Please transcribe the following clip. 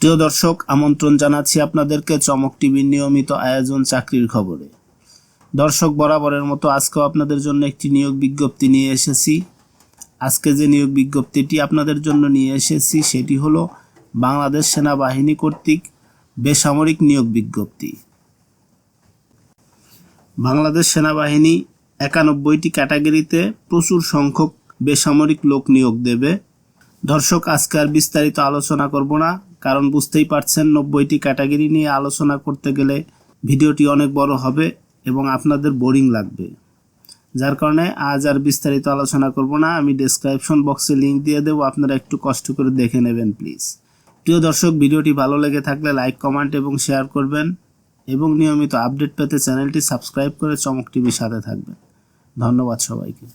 প্রিয় দর্শক, আমন্ত্রণ জানাচ্ছি আপনাদেরকে চমক টিভির নিয়মিত আয়োজন চাকরির খবরে। দর্শক, বরাবরের মতো আজকেও আপনাদের জন্য একটি নিয়োগ বিজ্ঞপ্তি নিয়ে এসেছি। আজকে যে নিয়োগ বিজ্ঞপ্তিটি আপনাদের জন্য নিয়ে এসেছি, সেটি হলো বাংলাদেশ সেনাবাহিনী কর্তৃক বেসামরিক নিয়োগ বিজ্ঞপ্তি। বাংলাদেশ সেনাবাহিনী একানব্বইটি ক্যাটাগরিতে প্রচুর সংখ্যক বেসামরিক লোক নিয়োগ দেবে। দর্শক, আজকে আর বিস্তারিত আলোচনা করব না। কারণ বুঝতেই পারছেন নব্বইটি ক্যাটাগরি নিয়ে আলোচনা করতে গেলে ভিডিওটি অনেক বড় হবে এবং আপনাদের বোরিং লাগবে। যার কারণে আজ আর বিস্তারিত আলোচনা করব না। আমি ডেসক্রিপশন বক্সে লিঙ্ক দিয়ে দেবো, আপনারা একটু কষ্ট করে দেখে নেবেন প্লিজ প্রিয় দর্শক, ভিডিওটি ভালো লেগে থাকলে লাইক কমেন্ট এবং শেয়ার করবেন এবং নিয়মিত আপডেট পেতে চ্যানেলটি সাবস্ক্রাইব করে চমক টিভির সাথে থাকবেন। ধন্যবাদ সবাইকে।